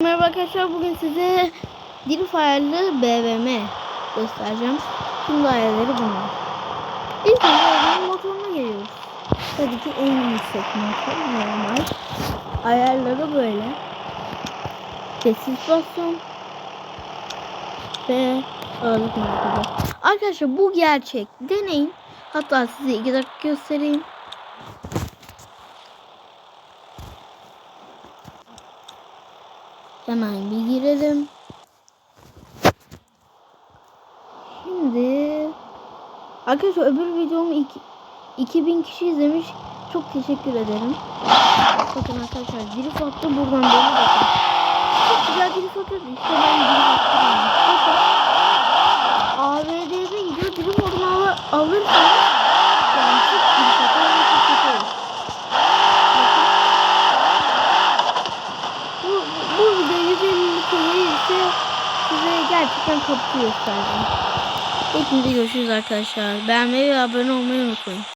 Merhaba arkadaşlar bugün size Drift ayarlı BVM göstereceğim. Şimdi ayarları bunlar. İlk önce motoruna geliyoruz. Tabii ki en yüksek motor normal. Ayarları böyle. Desistasyon ve ağırlık motoru. Arkadaşlar bu gerçek. Deneyin. Hatta size iki dakika göstereyim. Hemen bir girelim. Şimdi arkadaşlar öbür videomu iki, 2000 kişi izlemiş. Çok teşekkür ederim. Bakın arkadaşlar drift attı buradan böyle bakın. Çok güzel drift atıyor. İşte ben drift attım. AVD'de gidiyor. Drift oradan al alırsanız yani çok drift atıyor. ve Çok kötü olur. Bakın. Bu, bu video 150 gelirse size gerçekten kapı göstereceğim. Hepinize görüşürüz arkadaşlar. Beğenmeyi ve abone olmayı unutmayın.